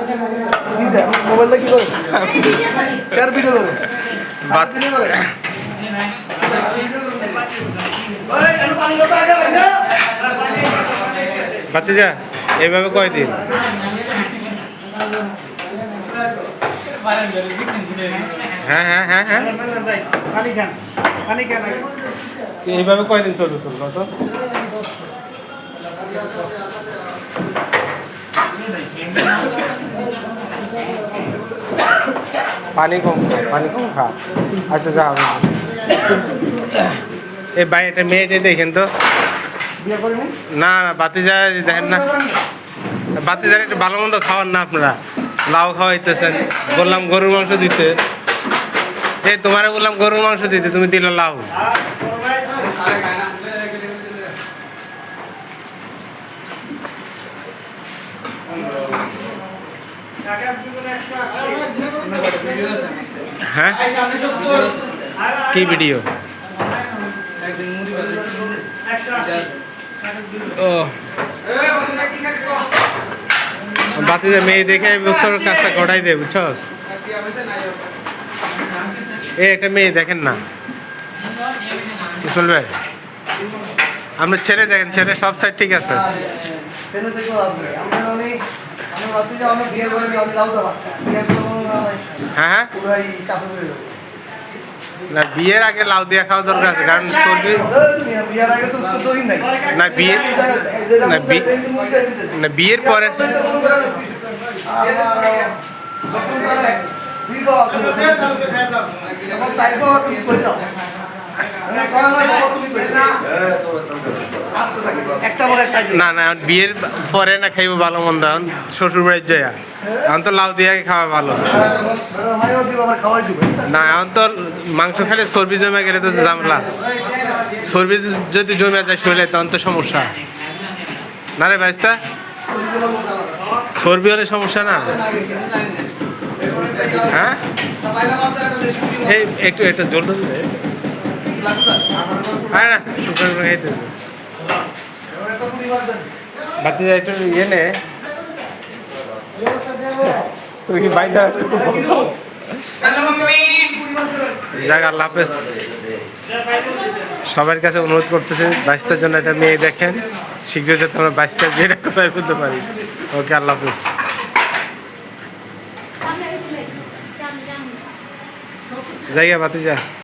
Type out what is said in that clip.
কি স্যার মোবাইলটা কি করে? কার ভিডিও করে বাত- ভিডিও করে না ভাতিজা এইভাবে কয়দিন? হ্যাঁ হ্যাঁ হ্যাঁ হ্যাঁ। এইভাবে কয়দিন চলবে তোর কত? পানি কম খা পানি কম খা। আচ্ছা যা এই ভাই এটা মেয়েটা দেখেন তো? না না বাতি যা দেখেন না। বাতি যারা একটু ভালো মন্দ খাওয়ান না আপনারা। লাউ খাওয়াইতেছেন। বললাম গরুর মাংস দিতে। এই তোমারে বললাম গরুর মাংস দিতে তুমি দিলে লাউ। হ্যাঁ? কি ভিডিও। ও। বাতিজা মেয়ে দেখে এই বছর কাজটা গড়াই দে বুঝছস? এই একটা মেয়ে দেখেন না। ইসমাইল ভাই আপনার ছেলে দেখেন ছেলে সব সাইড ঠিক আছে। ছেলে থেকে লাভ হ্যাঁ হ্যাঁ। না বিয়ের আগে লাউ দিয়ে খাওয়া দরকার আছে কারণ চর্বি বিয়ের আগে তো তো দই নাই। না বিয়ে না, বিয়ের পরে- একটা না না বিয়ের পরে না খাইবো ভালো মন্দ শ্বশুর বাড়ির জয়া এখন তো লাউ দিয়ে খাওয়া ভালো। না এখন তো মাংস খেলে চর্বি জমে গেলে তো ঝামেলা। চর্বি যদি জমে যায় শরীরে তখন তো সমস্যা। না রে ভাইস্তা চর্বি হলে সমস্যা না। হ্যাঁ? এই একটু একটু জল হ্যাঁ না শুকনো খাইতেছে। ইয়ে সবার কাছে অনুরোধ করতেছে, বাইশটার জন্য একটা মেয়ে দেখেন, শীঘ্রই যাতে আমরা বাইশটার বিয়েটা কোথায় ফেলতে পারি। ওকে, আল্লাহ হাফেজ। জায়গা বাতি যা